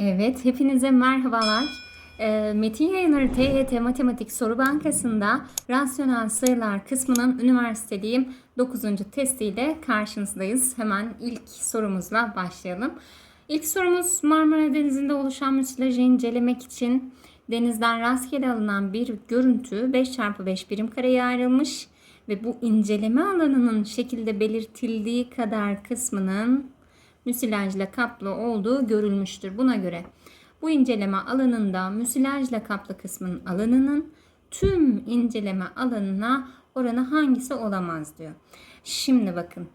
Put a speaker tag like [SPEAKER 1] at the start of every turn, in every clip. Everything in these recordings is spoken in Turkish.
[SPEAKER 1] Evet, hepinize merhabalar. Ee, Metin Yayınları TYT Matematik Soru Bankası'nda rasyonel sayılar kısmının üniversitedeyim 9. testiyle karşınızdayız. Hemen ilk sorumuzla başlayalım. İlk sorumuz Marmara Denizi'nde oluşan müsilajı incelemek için denizden rastgele alınan bir görüntü 5x5 birim kareye ayrılmış ve bu inceleme alanının şekilde belirtildiği kadar kısmının müsilajla kaplı olduğu görülmüştür. Buna göre bu inceleme alanında müsilajla kaplı kısmın alanının tüm inceleme alanına oranı hangisi olamaz diyor. Şimdi bakın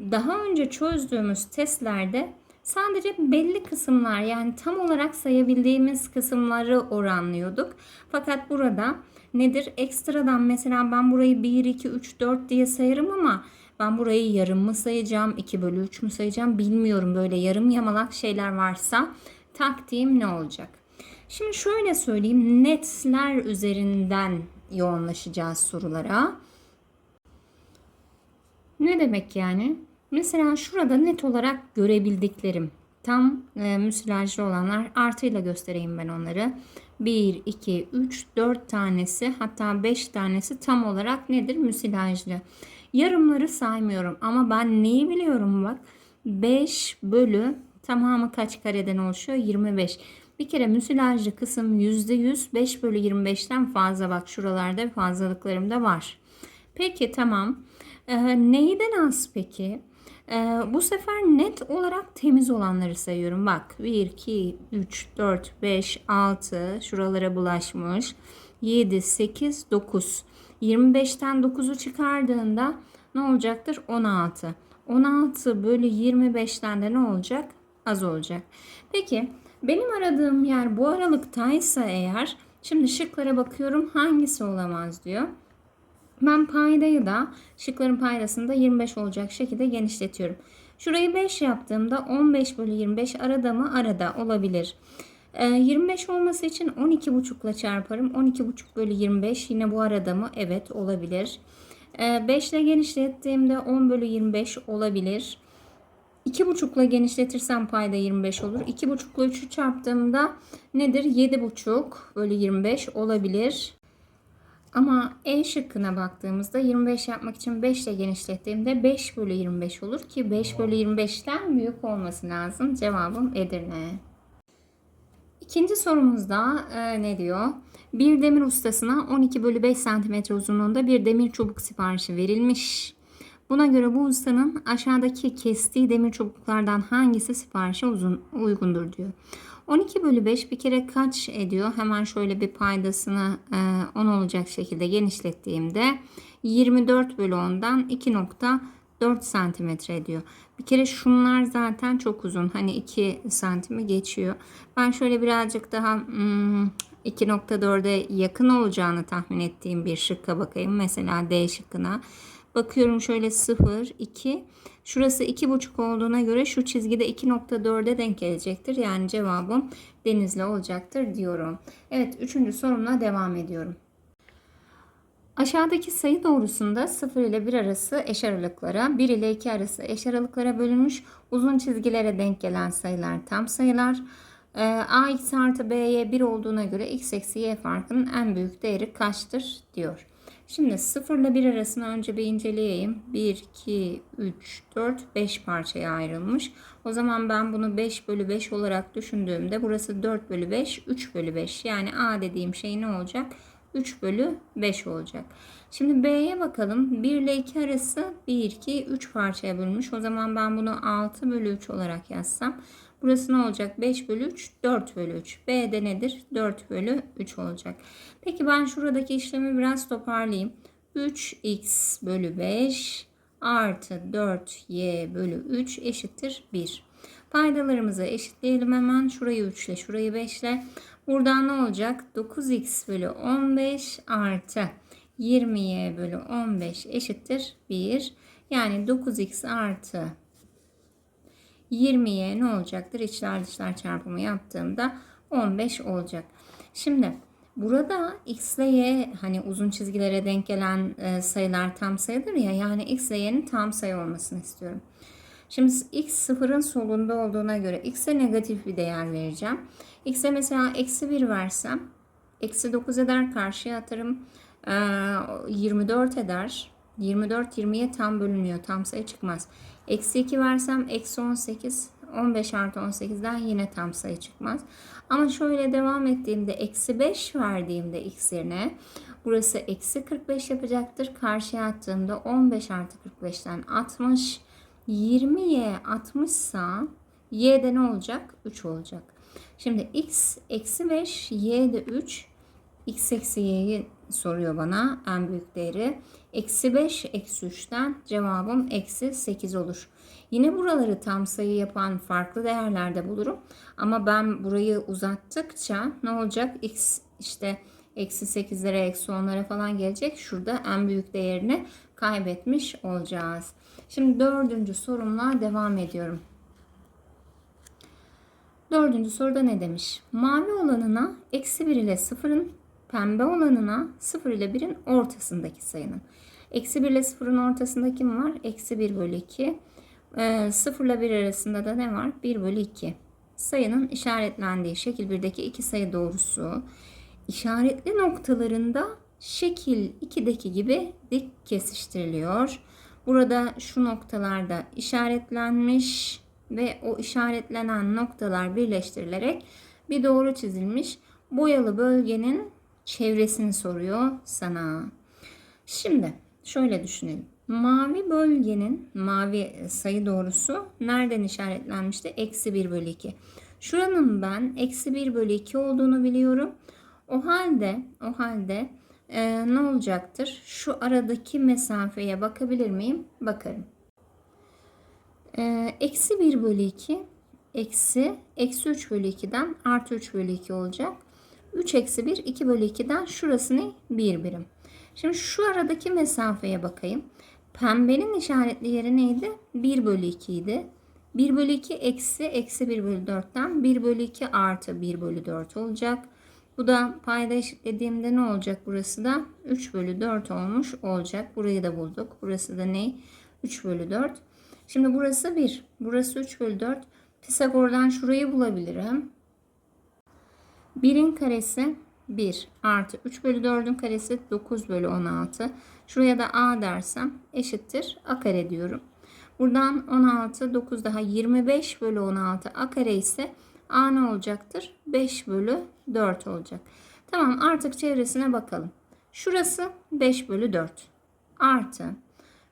[SPEAKER 1] daha önce çözdüğümüz testlerde sadece belli kısımlar yani tam olarak sayabildiğimiz kısımları oranlıyorduk. Fakat burada nedir? Ekstradan mesela ben burayı 1, 2, 3, 4 diye sayarım ama ben burayı yarım mı sayacağım, 2 bölü 3 mü sayacağım bilmiyorum. Böyle yarım yamalak şeyler varsa taktiğim ne olacak? Şimdi şöyle söyleyeyim. Netler üzerinden yoğunlaşacağız sorulara. Ne demek yani? Mesela şurada net olarak görebildiklerim. Tam e, müsilajlı olanlar artıyla göstereyim ben onları. 1, 2, 3, 4 tanesi hatta 5 tanesi tam olarak nedir? Müsilajlı. Yarımları saymıyorum ama ben neyi biliyorum bak. 5 bölü tamamı kaç kareden oluşuyor? 25. Bir kere müsilajlı kısım %100 5 bölü 25'ten fazla bak şuralarda fazlalıklarım da var. Peki tamam. Ee, neyden az peki? Ee, bu sefer net olarak temiz olanları sayıyorum. Bak 1, 2, 3, 4, 5, 6 şuralara bulaşmış. 7, 8, 9. 25'ten 9'u çıkardığında ne olacaktır? 16. 16 bölü 25'ten de ne olacak? Az olacak. Peki benim aradığım yer bu aralıktaysa eğer şimdi şıklara bakıyorum hangisi olamaz diyor. Ben paydayı da şıkların paydasını da 25 olacak şekilde genişletiyorum. Şurayı 5 yaptığımda 15 bölü 25 arada mı? Arada olabilir. Ee, 25 olması için 12,5 ile çarparım. 12,5 bölü 25 yine bu arada mı? Evet olabilir. Ee, 5 ile genişlettiğimde 10 bölü 25 olabilir. 2,5 ile genişletirsem payda 25 olur. 2,5 ile 3'ü çarptığımda nedir? 7,5 bölü 25 olabilir. Ama E şıkkına baktığımızda 25 yapmak için 5 ile genişlettiğimde 5 bölü 25 olur ki 5 bölü 25'ten büyük olması lazım. Cevabım Edirne. İkinci sorumuzda e, ne diyor? Bir demir ustasına 12 bölü 5 cm uzunluğunda bir demir çubuk siparişi verilmiş. Buna göre bu ustanın aşağıdaki kestiği demir çubuklardan hangisi siparişe uzun, uygundur diyor. 12 bölü 5 bir kere kaç ediyor? Hemen şöyle bir paydasını e, 10 olacak şekilde genişlettiğimde 24 bölü 10'dan 2.4 santimetre ediyor. Bir kere şunlar zaten çok uzun. Hani 2 santimi geçiyor. Ben şöyle birazcık daha hmm, 2.4'e yakın olacağını tahmin ettiğim bir şıkka bakayım. Mesela D şıkkına. Bakıyorum şöyle 0, 2. Şurası 2,5 olduğuna göre şu çizgide 2.4'e denk gelecektir. Yani cevabım denizli olacaktır diyorum. Evet üçüncü sorumla devam ediyorum. Aşağıdaki sayı doğrusunda 0 ile 1 arası eş aralıklara, 1 ile 2 arası eş aralıklara bölünmüş uzun çizgilere denk gelen sayılar tam sayılar. Ee, ax artı b'ye 1 olduğuna göre x eksi y farkının en büyük değeri kaçtır diyor. Şimdi 0 ile 1 arasını önce bir inceleyeyim. 1, 2, 3, 4, 5 parçaya ayrılmış. O zaman ben bunu 5 bölü 5 olarak düşündüğümde burası 4 bölü 5, 3 bölü 5. Yani A dediğim şey ne olacak? 3 bölü 5 olacak. Şimdi B'ye bakalım. 1 ile 2 arası 1, 2, 3 parçaya bölünmüş. O zaman ben bunu 6 bölü 3 olarak yazsam. Burası ne olacak? 5 bölü 3, 4 bölü 3. B'de nedir? 4 bölü 3 olacak. Peki ben şuradaki işlemi biraz toparlayayım. 3x bölü 5 artı 4y bölü 3 eşittir 1. Paydalarımızı eşitleyelim hemen. Şurayı 3 ile şurayı 5 ile. Buradan ne olacak? 9x bölü 15 artı 20y bölü 15 eşittir 1. Yani 9x artı 20'ye ne olacaktır? İçler dışlar çarpımı yaptığımda 15 olacak. Şimdi burada x ile y hani uzun çizgilere denk gelen e, sayılar tam sayıdır ya yani x ile y'nin tam sayı olmasını istiyorum. Şimdi x sıfırın solunda olduğuna göre x'e negatif bir değer vereceğim. x'e mesela eksi 1 versem eksi 9 eder karşıya atarım. Ee, 24 eder. 24 20'ye tam bölünüyor. Tam sayı çıkmaz. Eksi 2 versem eksi 18. 15 artı 18'den yine tam sayı çıkmaz. Ama şöyle devam ettiğimde eksi 5 verdiğimde x yerine burası eksi 45 yapacaktır. Karşıya attığımda 15 artı 45'ten 60. 20'ye 60 sa y'de ne olacak? 3 olacak. Şimdi x eksi 5 y de 3 x eksi y'yi soruyor bana en büyük değeri. Eksi 5 eksi 3'ten cevabım eksi 8 olur. Yine buraları tam sayı yapan farklı değerlerde bulurum. Ama ben burayı uzattıkça ne olacak? X işte eksi 8'lere eksi 10'lara falan gelecek. Şurada en büyük değerini kaybetmiş olacağız. Şimdi dördüncü sorumla devam ediyorum. Dördüncü soruda ne demiş? Mavi olanına eksi 1 ile 0'ın pembe olanına 0 ile 1'in ortasındaki sayının. Eksi 1 ile 0'ın ortasında kim var? Eksi 1 bölü 2. Ee, 0 ile 1 arasında da ne var? 1 bölü 2. Sayının işaretlendiği şekil 1'deki iki sayı doğrusu işaretli noktalarında şekil 2'deki gibi dik kesiştiriliyor. Burada şu noktalarda işaretlenmiş ve o işaretlenen noktalar birleştirilerek bir doğru çizilmiş. Boyalı bölgenin çevresini soruyor sana. Şimdi şöyle düşünelim. Mavi bölgenin mavi sayı doğrusu nereden işaretlenmişti? Eksi 1 bölü 2. Şuranın ben eksi 1 bölü 2 olduğunu biliyorum. O halde o halde e, ne olacaktır? Şu aradaki mesafeye bakabilir miyim? Bakarım. E, eksi 1 bölü 2 eksi eksi 3 bölü 2'den artı 3 bölü 2 olacak. 3 eksi 1 2 bölü 2'den şurası ne? 1 birim. Şimdi şu aradaki mesafeye bakayım. Pembenin işaretli yeri neydi? 1 bölü 2 idi. 1 bölü 2 eksi eksi 1 bölü 4'ten 1 bölü 2 artı 1 bölü 4 olacak. Bu da payda eşitlediğimde ne olacak burası da? 3 bölü 4 olmuş olacak. Burayı da bulduk. Burası da ne? 3 bölü 4. Şimdi burası 1. Burası 3 bölü 4. Pisagor'dan şurayı bulabilirim. 1'in karesi 1 artı 3 bölü 4'ün karesi 9 bölü 16. Şuraya da a dersem eşittir a kare diyorum. Buradan 16 9 daha 25 bölü 16 a kare ise a ne olacaktır? 5 bölü 4 olacak. Tamam artık çevresine bakalım. Şurası 5 bölü 4 artı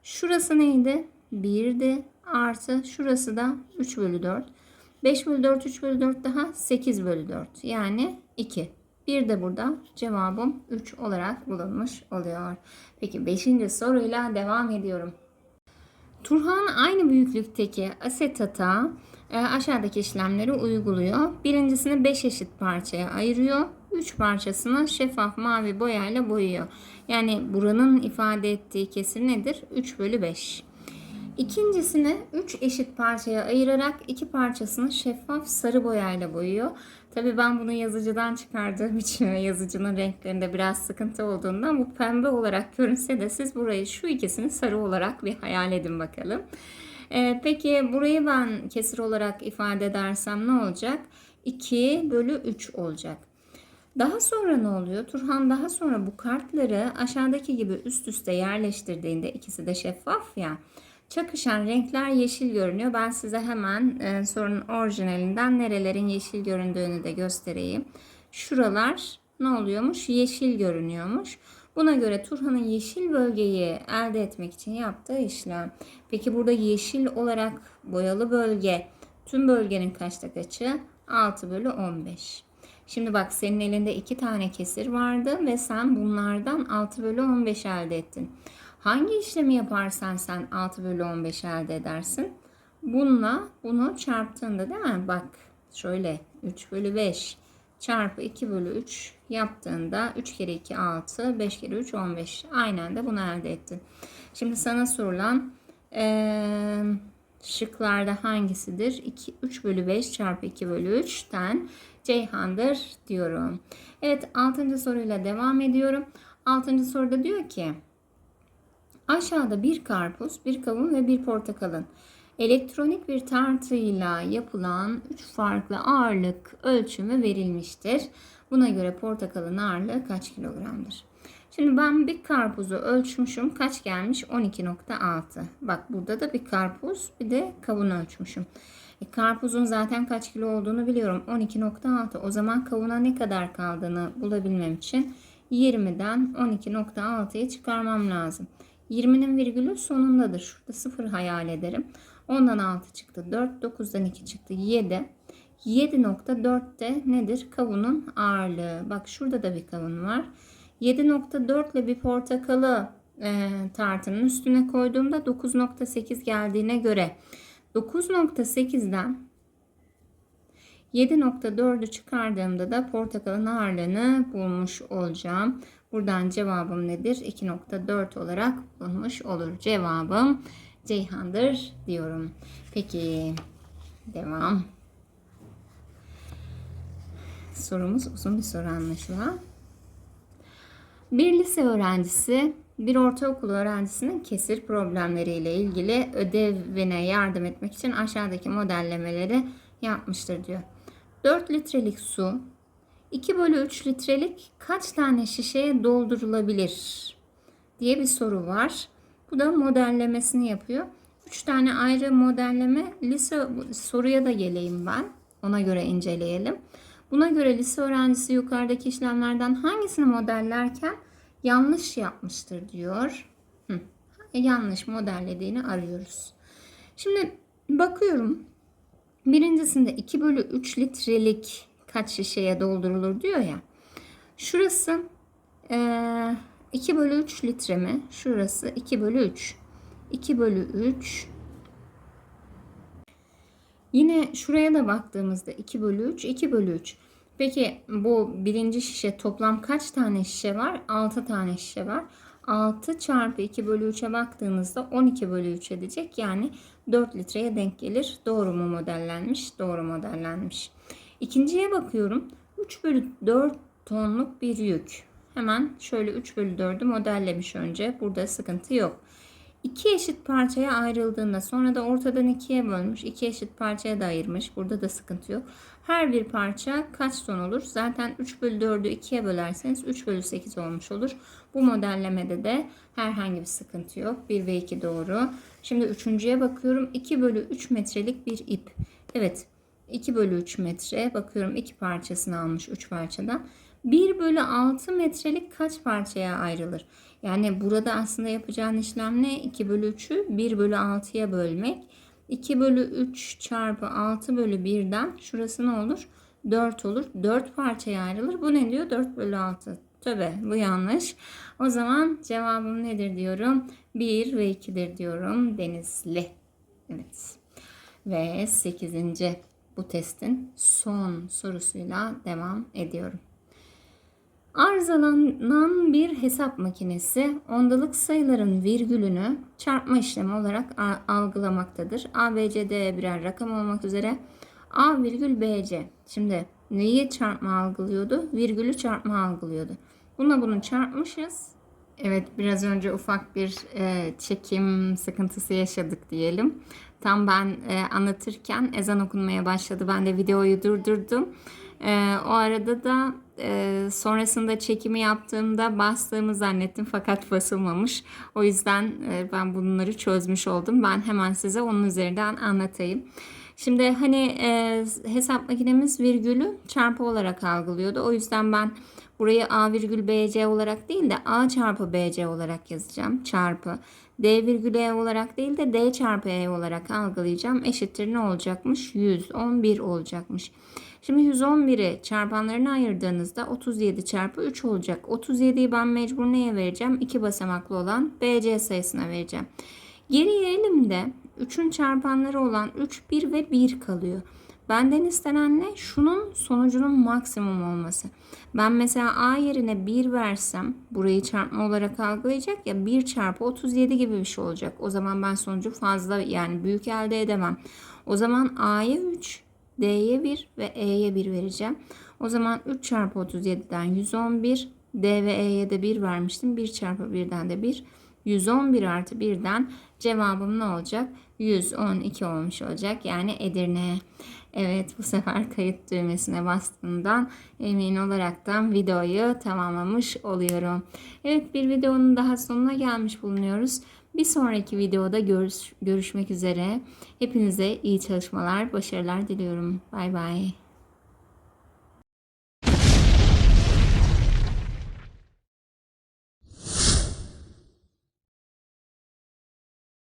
[SPEAKER 1] şurası neydi? 1'di artı şurası da 3 bölü 4. 5 bölü 4 3 bölü 4 daha 8 bölü 4 yani 2. Bir de burada cevabım 3 olarak bulunmuş oluyor. Peki 5. soruyla devam ediyorum. Turhan aynı büyüklükteki asetata e, aşağıdaki işlemleri uyguluyor. Birincisini 5 eşit parçaya ayırıyor. 3 parçasını şeffaf mavi boyayla boyuyor. Yani buranın ifade ettiği kesir nedir? 3 bölü 5. İkincisini 3 eşit parçaya ayırarak iki parçasını şeffaf sarı boyayla boyuyor. Tabii ben bunu yazıcıdan çıkardığım için yazıcının renklerinde biraz sıkıntı olduğundan bu pembe olarak görünse de siz burayı şu ikisini sarı olarak bir hayal edin bakalım. Ee, peki burayı ben kesir olarak ifade edersem ne olacak? 2 bölü 3 olacak. Daha sonra ne oluyor? Turhan daha sonra bu kartları aşağıdaki gibi üst üste yerleştirdiğinde ikisi de şeffaf ya. Çakışan renkler yeşil görünüyor. Ben size hemen e, sorunun orijinalinden nerelerin yeşil göründüğünü de göstereyim. Şuralar ne oluyormuş? Yeşil görünüyormuş. Buna göre Turhan'ın yeşil bölgeyi elde etmek için yaptığı işlem. Peki burada yeşil olarak boyalı bölge tüm bölgenin kaçta kaçı? 6 bölü 15. Şimdi bak senin elinde iki tane kesir vardı ve sen bunlardan 6 bölü 15 elde ettin. Hangi işlemi yaparsan sen 6 bölü 15 elde edersin. Bununla bunu çarptığında değil mi? Bak şöyle 3 bölü 5 çarpı 2 bölü 3 yaptığında 3 kere 2 6 5 kere 3 15 aynen de bunu elde ettin. Şimdi sana sorulan ee, şıklarda hangisidir? 2, 3 bölü 5 çarpı 2 bölü 3'ten Ceyhan'dır diyorum. Evet 6. soruyla devam ediyorum. 6. soruda diyor ki Aşağıda bir karpuz, bir kavun ve bir portakalın Elektronik bir tartıyla yapılan 3 farklı ağırlık ölçümü verilmiştir. Buna göre portakalın ağırlığı kaç kilogramdır? Şimdi ben bir karpuzu ölçmüşüm. Kaç gelmiş? 12.6. Bak burada da bir karpuz bir de kavun ölçmüşüm. E, karpuzun zaten kaç kilo olduğunu biliyorum. 12.6. O zaman kavuna ne kadar kaldığını bulabilmem için 20'den 12.6'yı çıkarmam lazım. 20'nin virgülü sonundadır. Şurada 0 hayal ederim. Ondan 6 çıktı. 4, 9'dan 2 çıktı. 7. 7.4 de nedir? Kavunun ağırlığı. Bak şurada da bir kavun var. 7.4 ile bir portakalı e, tartının üstüne koyduğumda 9.8 geldiğine göre 9.8'den 7.4'ü çıkardığımda da portakalın ağırlığını bulmuş olacağım. Buradan cevabım nedir? 2.4 olarak bulmuş olur. Cevabım Ceyhan'dır diyorum. Peki devam. Sorumuz uzun bir soru anlaşılan. Bir lise öğrencisi bir ortaokul öğrencisinin kesir problemleriyle ilgili ödevine yardım etmek için aşağıdaki modellemeleri yapmıştır diyor. 4 litrelik su 2 bölü 3 litrelik kaç tane şişeye doldurulabilir diye bir soru var. Bu da modellemesini yapıyor. 3 tane ayrı modelleme lise soruya da geleyim ben. Ona göre inceleyelim. Buna göre lise öğrencisi yukarıdaki işlemlerden hangisini modellerken yanlış yapmıştır diyor. Hı. Yanlış modellediğini arıyoruz. Şimdi bakıyorum. Birincisinde 2 bölü 3 litrelik kaç şişeye doldurulur diyor ya. Şurası e, 2 bölü 3 litre mi? Şurası 2 bölü 3. 2 bölü 3 Yine şuraya da baktığımızda 2 bölü 3, 2 bölü 3. Peki bu birinci şişe toplam kaç tane şişe var? 6 tane şişe var. 6 çarpı 2 bölü 3'e baktığınızda 12 bölü 3 edecek. Yani 4 litreye denk gelir. Doğru mu modellenmiş? Doğru modellenmiş. İkinciye bakıyorum. 3 bölü 4 tonluk bir yük. Hemen şöyle 3 bölü 4'ü modellemiş önce. Burada sıkıntı yok. İki eşit parçaya ayrıldığında sonra da ortadan ikiye bölmüş. iki eşit parçaya da ayırmış. Burada da sıkıntı yok. Her bir parça kaç ton olur? Zaten 3 bölü 4'ü 2'ye bölerseniz 3 bölü 8 olmuş olur. Bu modellemede de herhangi bir sıkıntı yok. 1 ve 2 doğru. Şimdi üçüncüye bakıyorum. 2 bölü 3 metrelik bir ip. Evet 2 bölü 3 metre. Bakıyorum iki parçasını almış 3 parçadan. 1 bölü 6 metrelik kaç parçaya ayrılır? Yani burada aslında yapacağın işlem ne? 2 bölü 3'ü 1 bölü 6'ya bölmek. 2 bölü 3 çarpı 6 bölü 1'den şurası ne olur? 4 olur. 4 parçaya ayrılır. Bu ne diyor? 4 bölü 6. Tabi bu yanlış. O zaman cevabım nedir diyorum? 1 ve 2'dir diyorum. Denizli. Evet. Ve 8. bu testin son sorusuyla devam ediyorum. Arızalanan bir hesap makinesi ondalık sayıların virgülünü çarpma işlemi olarak algılamaktadır. A, B, C, D birer rakam olmak üzere A virgül B, C. Şimdi neyi çarpma algılıyordu? Virgülü çarpma algılıyordu. Buna bunu çarpmışız. Evet biraz önce ufak bir e, çekim sıkıntısı yaşadık diyelim. Tam ben e, anlatırken ezan okunmaya başladı. Ben de videoyu durdurdum. E, o arada da e, sonrasında çekimi yaptığımda bastığımı zannettim fakat basılmamış. O yüzden e, ben bunları çözmüş oldum. Ben hemen size onun üzerinden anlatayım. Şimdi hani e, hesap makinemiz virgülü çarpı olarak algılıyordu. O yüzden ben burayı A virgül BC olarak değil de A çarpı BC olarak yazacağım. Çarpı D virgül E olarak değil de D çarpı E olarak algılayacağım. Eşittir ne olacakmış? 111 olacakmış. Şimdi 111'i çarpanlarına ayırdığınızda 37 çarpı 3 olacak. 37'yi ben mecbur neye vereceğim? 2 basamaklı olan BC sayısına vereceğim. Geriye elimde 3'ün çarpanları olan 3, 1 ve 1 kalıyor. Benden istenen ne? Şunun sonucunun maksimum olması. Ben mesela A yerine 1 versem burayı çarpma olarak algılayacak ya 1 çarpı 37 gibi bir şey olacak. O zaman ben sonucu fazla yani büyük elde edemem. O zaman A'ya 3, D'ye 1 ve E'ye 1 vereceğim. O zaman 3 çarpı 37'den 111. D ve E'ye de 1 vermiştim. 1 çarpı 1'den de 1. 111 artı 1'den cevabım ne olacak? 112 olmuş olacak. Yani Edirne. Evet bu sefer kayıt düğmesine bastığımdan emin olaraktan videoyu tamamlamış oluyorum. Evet bir videonun daha sonuna gelmiş bulunuyoruz. Bir sonraki videoda görüş, görüşmek üzere. Hepinize iyi çalışmalar, başarılar diliyorum. Bay bay.